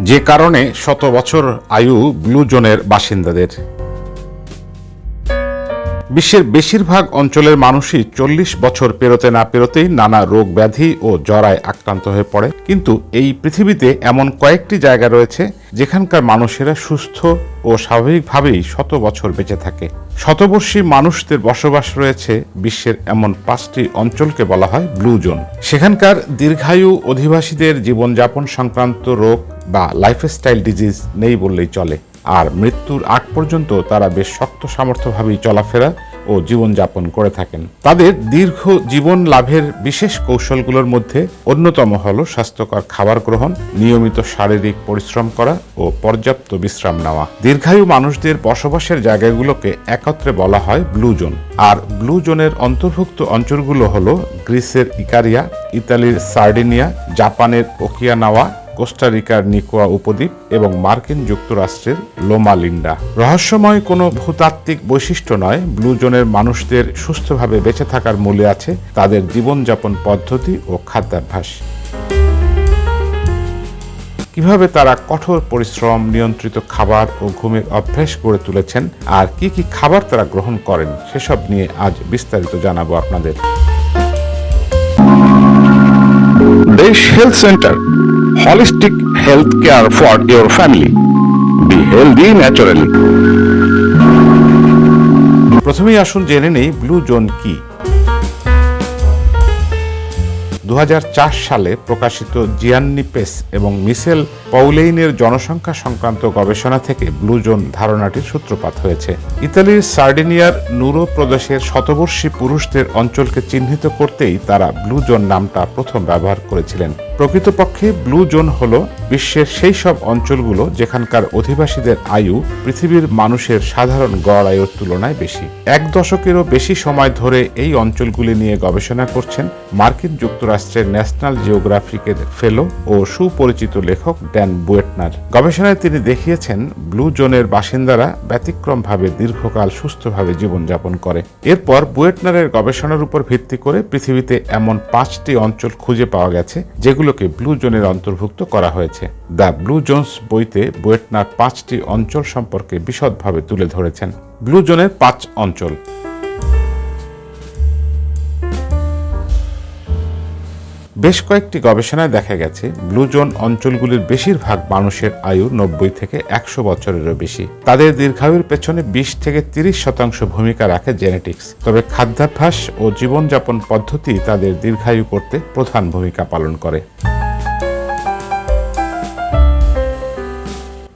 যে কারণে শত বছর আয়ু ব্লু জোনের বাসিন্দাদের। বিশ্বের বেশিরভাগ অঞ্চলের মানুষই চল্লিশ বছর পেরোতে না পেরোতেই নানা রোগ ব্যাধি ও জরায় আক্রান্ত হয়ে পড়ে। কিন্তু এই পৃথিবীতে এমন কয়েকটি জায়গা রয়েছে যেখানকার মানুষেরা সুস্থ ও স্বাভাবিকভাবেই শত বছর বেঁচে থাকে। শতবর্ষী মানুষদের বসবাস রয়েছে বিশ্বের এমন পাঁচটি অঞ্চলকে বলা হয় ব্লু জোন। সেখানকার দীর্ঘায়ু অধিবাসীদের জীবনযাপন সংক্রান্ত রোগ বা লাইফস্টাইল ডিজিজ নেই বললেই চলে। আর মৃত্যুর আগ পর্যন্ত তারা বেশ শক্ত সামর্থ্যভাবেই চলাফেরা ও জীবনযাপন করে থাকেন। তাদের দীর্ঘ জীবন লাভের বিশেষ কৌশলগুলোর মধ্যে অন্যতম হল স্বাস্থ্যকর খাবার গ্রহণ, নিয়মিত শারীরিক পরিশ্রম করা ও পর্যাপ্ত বিশ্রাম নেওয়া। দীর্ঘায়ু মানুষদের বসবাসের জায়গাগুলোকে একত্রে বলা হয় ব্লু জোন। আর ব্লু জোনের অন্তর্ভুক্ত অঞ্চলগুলো হল গ্রিসের ইকারিয়া, ইতালির সার্ডিনিয়া, জাপানের ওকিয়ানাওয়া কোস্টারিকার নিকোয়া উপদ্বীপ এবং মার্কিন যুক্তরাষ্ট্রের লোমা লিন্ডা রহস্যময় কোনো ভূতাত্ত্বিক বৈশিষ্ট্য নয়, ব্লু জোনের মানুষদের সুস্থভাবে বেঁচে থাকার মূলে আছে তাদের জীবনযাপন পদ্ধতি ও খাদ্যাভ্যাস কীভাবে তারা কঠোর পরিশ্রম, নিয়ন্ত্রিত খাবার ও ঘুমের অভ্যেস গড়ে তুলেছেন আর কি কি খাবার তারা গ্রহণ করেন, সেসব নিয়ে আজ বিস্তারিত জানাব আপনাদের Desh Health Center. Holistic health care for your family. Be healthy naturally. প্রথমেই আসুন জেনে নেই ব্লু জোন কি দু হাজার চার সালে প্রকাশিত জিয়ান্নি পেস এবং মিসেল পৌলেইনের জনসংখ্যা সংক্রান্ত গবেষণা থেকে ব্লু জোন ধারণাটির সূত্রপাত হয়েছে। ইতালির সার্ডিনিয়ার নুরো প্রদেশের শতবর্ষী পুরুষদের অঞ্চলকে চিহ্নিত করতেই তারা ব্লু জোন নামটা প্রথম ব্যবহার করেছিলেন। প্রকৃতপক্ষে ব্লু জোন হল বিশ্বের সেই সব অঞ্চলগুলো যেখানকার অধিবাসীদের আয়ু পৃথিবীর মানুষের সাধারণ গড় আয়ুর তুলনায় বেশি। এক দশকেরও বেশি সময় ধরে এই অঞ্চলগুলি নিয়ে গবেষণা করছেন মার্কিন যুক্তরাষ্ট্রের ন্যাশনাল জিওগ্রাফিকের ফেলো ও সুপরিচিত লেখক ড্যান বুয়েটনার গবেষণায় তিনি দেখিয়েছেন ব্লু জোনের বাসিন্দারা ব্যতিক্রমভাবে দীর্ঘকাল সুস্থভাবে জীবনযাপন করে। এরপর বুয়েটনারের গবেষণার উপর ভিত্তি করে পৃথিবীতে এমন পাঁচটি অঞ্চল খুঁজে পাওয়া গেছে, যেগুলোকে ব্লু জোনের অন্তর্ভুক্ত করা হয়েছে। দ্য ব্লু জোনস বইতে বুয়েটনার পাঁচটি অঞ্চল সম্পর্কে বিশদভাবে তুলে ধরেছেন। ব্লু জোনের পাঁচ অঞ্চল। বেশ কয়েকটি গবেষণায় দেখা গেছে, ব্লু জোন অঞ্চলগুলির বেশিরভাগ মানুষের আয়ু নব্বই থেকে একশো বছরেরও বেশি। তাদের দীর্ঘায়ুর পেছনে বিশ থেকে তিরিশ শতাংশ ভূমিকা রাখে জেনেটিক্স। তবে খাদ্যাভ্যাস ও জীবনযাপন পদ্ধতি তাদের দীর্ঘায়ু করতে প্রধান ভূমিকা পালন করে।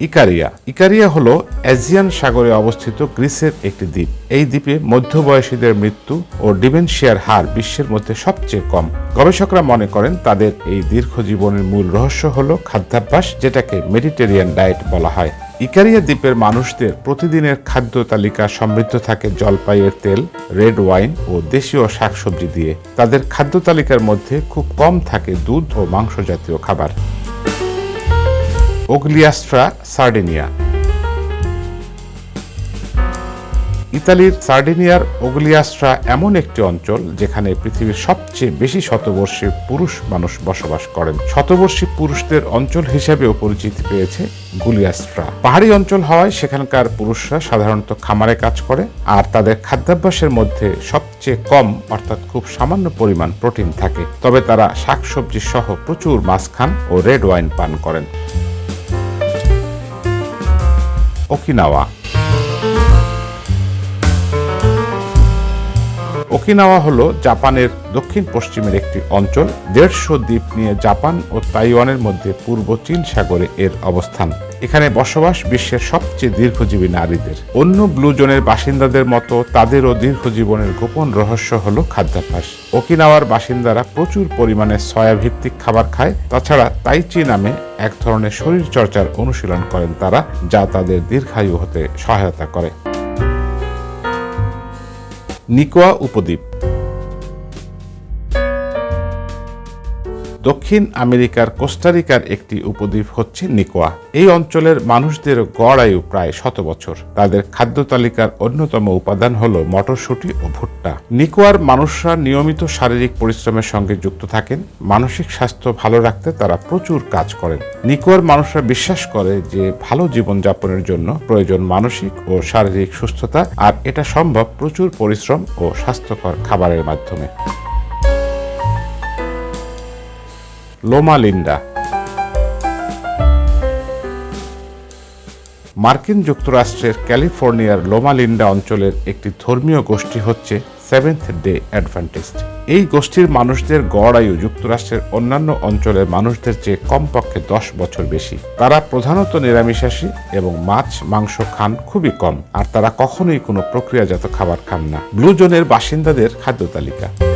ইকারিয়া। ইকারিয়া হলো এজিয়ান সাগরে অবস্থিত গ্রিসের একটি দ্বীপ। এই দ্বীপে মধ্যবয়সীদের মৃত্যু ও ডিমেনশিয়ার হার বিশ্বের মধ্যে সবচেয়ে কম। গবেষকরা মনে করেন তাদের এই দীর্ঘ জীবনের মূল রহস্য হল খাদ্যাভ্যাস, যেটাকে মেডিটেরিয়ান ডায়েট বলা হয়। ইকারিয়া দ্বীপের মানুষদের প্রতিদিনের খাদ্য তালিকা সমৃদ্ধ থাকে জলপাইয়ের তেল, রেড ওয়াইন ও দেশীয় শাকসবজি দিয়ে। তাদের খাদ্য তালিকার মধ্যে খুব কম থাকে দুধ ও মাংস জাতীয় খাবার। Ogliastra, Sardinia. ইতালির সার্ডিনিয়ার ওগলিয়াস্ট্রা এমন একটি অঞ্চল যেখানে পৃথিবীর সবচেয়ে বেশি শতবর্ষী পুরুষ মানুষ বসবাস করেন। শতবর্ষী পুরুষদের অঞ্চল হিসেবেও পরিচিতি পেয়েছে গুলিয়াস্ট্রা। পাহাড়ি অঞ্চল হওয়ায় সেখানকার পুরুষরা সাধারণত খামারে কাজ করে, আর তাদের খাদ্যাভ্যাসের মধ্যে সবচেয়ে কম, অর্থাৎ খুব সামান্য পরিমাণ প্রোটিন থাকে। তবে তারা শাকসবজি সহ প্রচুর মাছ খান ও রেড ওয়াইন পান করেন। ওকিনাওয়া ওকিনাওয়া হলো জাপানের দক্ষিণ পশ্চিমের একটি অঞ্চল। দেড়শো দ্বীপ নিয়ে জাপান ও তাইওয়ানের মধ্যে পূর্ব চীন সাগরে এর অবস্থান। এখানে বসবাস বিশ্বের সবচেয়ে দীর্ঘজীবী নারীদের। অন্য ব্লু জোনের বাসিন্দাদের মতো তাদেরও দীর্ঘজীবনের গোপন রহস্য হলো খাদ্যাভ্যাস। ওকিনাওয়ার বাসিন্দারা প্রচুর পরিমাণে সয়া ভিত্তিক খাবার খায়। তাছাড়া তাইচি নামে এক ধরনের শরীর চর্চার অনুশীলন করেন তারা, যা তাদের দীর্ঘায়ু হতে সহায়তা করে। নিকোয়া উপদ্বীপ। দক্ষিণ আমেরিকার কোস্টারিকার একটি উপদ্বীপ হচ্ছে নিকোয়া। এই অঞ্চলের মানুষদের গড় আয়ু প্রায় শত বছর। তাদের খাদ্য তালিকার অন্যতম উপাদান হল মটরশুঁটি ও ভুট্টা। নিকোয়ার মানুষরা নিয়মিত শারীরিক পরিশ্রমের সঙ্গে যুক্ত থাকেন। মানসিক স্বাস্থ্য ভালো রাখতে তারা প্রচুর কাজ করেন। নিকোয়ার মানুষরা বিশ্বাস করে যে ভালো জীবনযাপনের জন্য প্রয়োজন মানসিক ও শারীরিক সুস্থতা, আর এটা সম্ভব প্রচুর পরিশ্রম ও স্বাস্থ্যকর খাবারের মাধ্যমে। লোমা লিন্ডা মার্কিন যুক্তরাষ্ট্রের ক্যালিফোর্নিয়ার লোমালিন্ডা অঞ্চলের একটি ধর্মীয় গোষ্ঠী হচ্ছে সেভেন্থ ডে অ্যাডভান্টিস্ট এই গোষ্ঠীর মানুষদের গড় আয়ু যুক্তরাষ্ট্রের অন্যান্য অঞ্চলের মানুষদের চেয়ে কমপক্ষে দশ বছর বেশি। তারা প্রধানত নিরামিষাশী এবং মাছ, মাংস খান খুবই কম, আর তারা কখনোই কোনো প্রক্রিয়াজাত খাবার খান না। ব্লু জোনের বাসিন্দাদের খাদ্য তালিকা।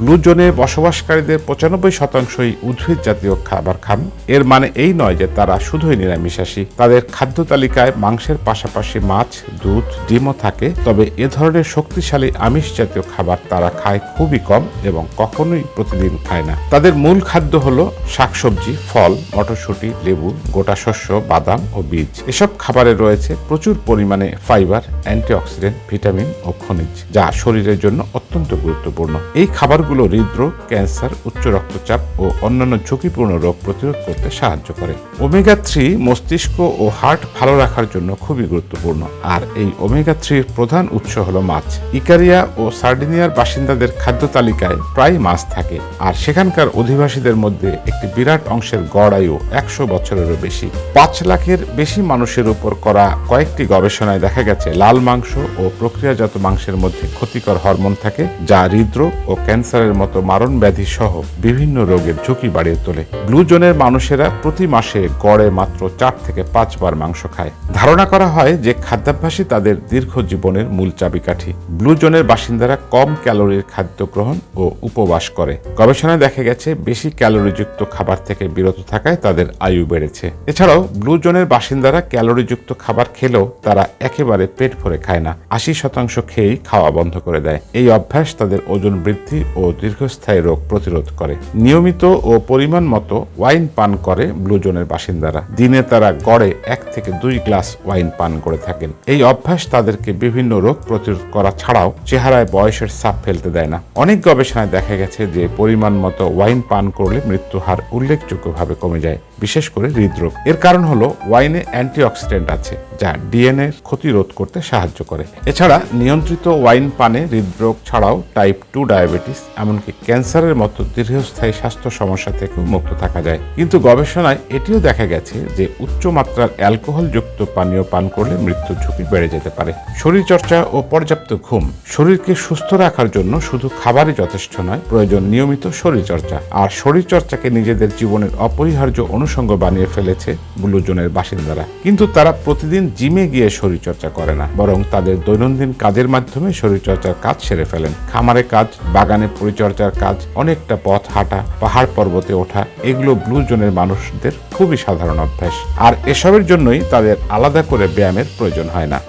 ব্লু জোনে বসবাসকারীদের পঁচানব্বই শতাংশই উদ্ভিদ জাতীয় খাবার খান। এর মানে এই নয় যে তারা শুধুই নিরামিষাশী। তাদের খাদ্য তালিকায় মাংসের পাশাপাশি মাছ, দুধ, ডিমও থাকে, তবে এ ধরনের শক্তিশালী আমিষ জাতীয় খাবার তারা খায় খুবই কম এবং কখনোই প্রতিদিন খায় না। তাদের মূল খাদ্য হলো শাকসবজি, ফল, মটরশুঁটি, লেবু, গোটা শস্য, বাদাম ও বীজ। এসব খাবারে রয়েছে প্রচুর পরিমাণে ফাইবার, অ্যান্টিঅক্সিডেন্ট, ভিটামিন ও খনিজ, যা শরীরের জন্য অত্যন্ত গুরুত্বপূর্ণ। এই খাবারগুলো হৃদরোগ, ক্যান্সার, উচ্চ রক্তচাপ ও অন্যান্য ঝুঁকিপূর্ণ রোগ প্রতিরোধ করতে সাহায্য করে। ওমেগা থ্রি মস্তিষ্ক ও হার্ট ভালো রাখার জন্য খুবই গুরুত্বপূর্ণ। আর এই ওমেগা থ্রির প্রধান উৎস হলো মাছ। ইকারিয়া ও সার্ডিনিয়ার বাসিন্দাদের খাদ্য তালিকায় প্রায় মাছ থাকে। আর সেখানকার অধিবাসীদের মধ্যে একটি বিরাট অংশের গড় আয়ু একশো বছরেরও বেশি। পাঁচ লাখের বেশি মানুষের উপর করা কয়েকটি গবেষণায় দেখা গেছে, লাল মাংস ও প্রক্রিয়াজাত মাংসের মধ্যে ক্ষতিকর হরমোন থাকে, যা হৃদরোগ ও ক্যান্সারের মতো মারণ ব্যাধি সহ বিভিন্ন রোগের ঝুঁকি বাড়িয়ে তোলে। ব্লু জোনের মানুষেরা প্রতি মাসে গড়ে মাত্র চার থেকে পাঁচবার মাংস খায়। ধারণা করা হয় যে খাদ্যাভ্যাসই তাদের দীর্ঘ জীবনের মূল চাবিকাঠি। ব্লু জোনের বাসিন্দারা কম ক্যালোরির খাদ্য গ্রহণ ও উপবাস করে। গবেষণায় দেখা গেছে, বেশি ক্যালোরিযুক্ত খাবার থেকে বিরত থাকায় তাদের আয়ু বেড়েছে। এছাড়াও ব্লু জোনের বাসিন্দারা ক্যালোরিযুক্ত খাবার খেলেও তারা একেবারে পেট ভরে খায় না। আশি শতাংশ খেয়েই খাওয়া বন্ধ করে দেয়। এই অভ্যাস তাদের ওজন বৃদ্ধি ও দীর্ঘস্থায়ী রোগ প্রতিরোধ করে। নিয়মিত ও পরিমাণ মতো ওয়াইন পান করে ব্লু জোনের বাসিন্দারা। দিনে তারা গড়ে এক থেকে দুই গ্লাস ওয়াইন পান করে থাকেন। এই অভ্যাস তাদেরকে বিভিন্ন রোগ প্রতিরোধ করা ছাড়াও চেহারায় বয়সের ছাপ ফেলতে দেয় না। অনেক গবেষণায় দেখা গেছে যে পরিমাণ মতো ওয়াইন পান করলে মৃত্যু হার উল্লেখযোগ্যভাবে কমে যায়। বিশেষ করে হৃদরোগ। এর কারণ হলো ওয়াইনে অ্যান্টিঅক্সিডেন্ট আছে, যা ডিএনএ ক্ষতি রোধ করতে সাহায্য করে। এছাড়া নিয়ন্ত্রিত ওয়াইন পানে হৃদরোগ ছাড়াও টাইপ টু ডায়াবেটিস, এমনকি ক্যান্সারের মতো দীর্ঘস্থায়ী স্বাস্থ্য সমস্যা থেকেও মুক্ত থাকা যায়। কিন্তু গবেষণায় এটিও দেখা গেছে যে উচ্চ মাত্রার অ্যালকোহলযুক্ত পানীয় পান করলে মৃত্যুর ঝুঁকি বেড়ে যেতে পারে। শরীরচর্চা ও পর্যাপ্ত ঘুম। শরীরকে সুস্থ রাখার জন্য শুধু খাবারই যথেষ্ট নয়, প্রয়োজন নিয়মিত শরীরচর্চা। আর শরীরচর্চাকে নিজেদের জীবনের অপরিহার্য অনুষঙ্গ বানিয়ে ফেলেছে ব্লুজনের বাসিন্দারা। কিন্তু তারা প্রতিদিন জিমে গিয়ে শরীরচর্চা করে না, বরং তাদের দৈনন্দিন কাজের মাধ্যমে শরীরচর্চার কাজ সেরে ফেলেন। খামারে কাজ, বাগানে পরিচর্যার কাজ, অনেকটা পথ হাঁটা, পাহাড় পর্বতে ওঠা, এগুলো ব্লু জোনের মানুষদের খুবই সাধারণ অভ্যাস। আর এসবের জন্যই তাদের আলাদা করে ব্যায়ামের প্রয়োজন হয় না।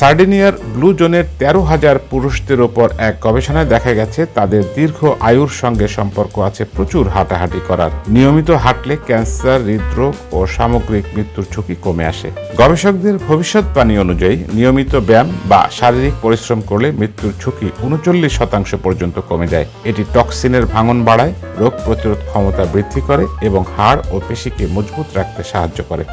সার্ডিনিয়ার ব্লু জোনের তেরো হাজার পুরুষদের ওপর এক গবেষণায় দেখা গেছে, তাদের দীর্ঘ আয়ুর সঙ্গে সম্পর্ক আছে, প্রচুর হাঁটাহাঁটি করার। নিয়মিত হাঁটলে ক্যান্সার, হৃদরোগ ও সামগ্রিক মৃত্যুর ঝুঁকি কমে আসে। গবেষকদের ভবিষ্যৎবাণী অনুযায়ী, নিয়মিত ব্যায়াম বা শারীরিক পরিশ্রম করলে মৃত্যুর ঝুঁকি উনচল্লিশ শতাংশ পর্যন্ত কমে যায়। এটি টক্সিনের ভাঙন বাড়ায়, রোগ প্রতিরোধ ক্ষমতা বৃদ্ধি করে এবং হাড় ও পেশিকে মজবুত রাখতে সাহায্য করে।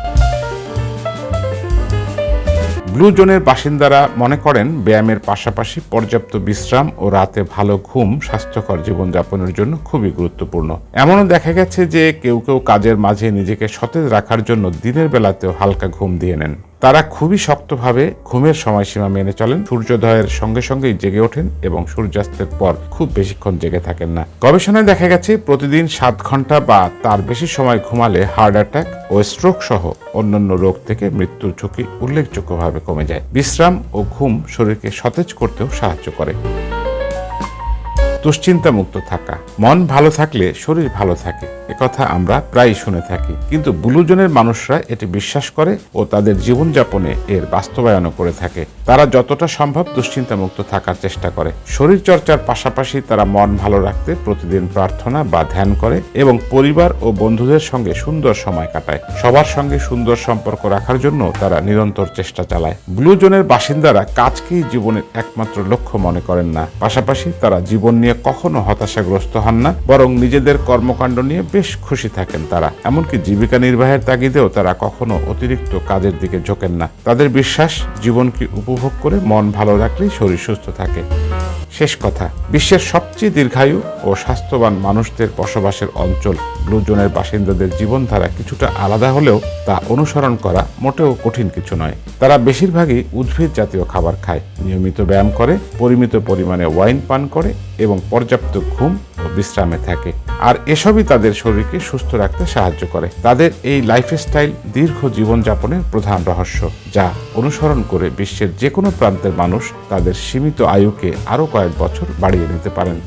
ব্লু জোনের বাসিন্দারা মনে করেন ব্যায়ামের পাশাপাশি পর্যাপ্ত বিশ্রাম ও রাতে ভালো ঘুম স্বাস্থ্যকর জীবনযাপনের জন্য খুবই গুরুত্বপূর্ণ। এমনও দেখা গেছে যে কেউ কেউ কাজের মাঝে নিজেকে সতেজ রাখার জন্য দিনের বেলাতেও হালকা ঘুম দিয়ে নেন। তারা খুবই শক্তভাবে ঘুমের সময়সীমা মেনে চলেন। সূর্যোদয়ের সঙ্গে সঙ্গেই জেগে ওঠেন এবং সূর্যাস্তের পর খুব বেশিক্ষণ জেগে থাকেন না। গবেষণায় দেখা গেছে, প্রতিদিন সাত ঘণ্টা বা তার বেশি সময় ঘুমালে হার্ট অ্যাটাক ও স্ট্রোক সহ অন্যান্য রোগ থেকে মৃত্যুর ঝুঁকি উল্লেখযোগ্যভাবে কমে যায়। বিশ্রাম ও ঘুম শরীরকে সতেজ করতেও সাহায্য করে। দুশ্চিন্তামুক্ত থাকা। মন ভালো থাকলে শরীর ভালো থাকে। একথা আমরা প্রায়ই শুনে থাকি। কিন্তু ব্লুজনের মানুষরা এটি বিশ্বাস করে ও তাদের জীবনযাপনে এর বাস্তবায়নও করে থাকে। তারা যতটা সম্ভব দুশ্চিন্তামুক্ত থাকার চেষ্টা করে। শরীর চর্চার পাশাপাশি তারা মন ভালো রাখতে প্রতিদিন প্রার্থনা বা ধ্যান করে এবং পরিবার ও বন্ধুদের সঙ্গে সুন্দর সময় কাটায়। সবার সঙ্গে সুন্দর সম্পর্ক রাখার জন্য তারা নিরন্তর চেষ্টা চালায়। ব্লু জোনের বাসিন্দারা কাজকেই জীবনের একমাত্র লক্ষ্য মনে করেন না। পাশাপাশি তারা জীবন নিয়ে কখনো হতাশাগ্রস্ত হন না, বরং নিজেদের কর্মকাণ্ড নিয়ে বেশ খুশি থাকেন তারা। এমনকি জীবিকা নির্বাহের তাগিদেও তারা কখনো অতিরিক্ত কাজের দিকে ঝোঁকেন না। তাদের বিশ্বাস, জীবনকে উপভোগ করে মন ভালো রাখলেই শরীর সুস্থ থাকে। শেষ কথা, বিশ্বের সবচেয়ে দীর্ঘায়ু ও স্বাস্থ্যবান মানুষদের বসবাসের অঞ্চল। ব্লু জোনের বাসিন্দাদের জীবনধারা কিছুটা আলাদা হলেও তা অনুসরণ করা মোটেও কঠিন কিছু নয়। তারা বেশিরভাগই উদ্ভিদ জাতীয় খাবার খায়। নিয়মিত ব্যায়াম করে, পরিমিত পরিমাণে ওয়াইন পান করে এবং পর্যাপ্ত ঘুম ও বিশ্রামে থাকে। আর এসবই তাদের শরীরকে সুস্থ রাখতে সাহায্য করে। তাদের এই লাইফস্টাইল দীর্ঘ জীবনযাপনের প্রধান রহস্য, যা অনুসরণ করে বিশ্বের যে কোনো প্রান্তের মানুষ তাদের সীমিত আয়ুকে আরও কয়েক বছর বাড়িয়ে নিতে পারেন।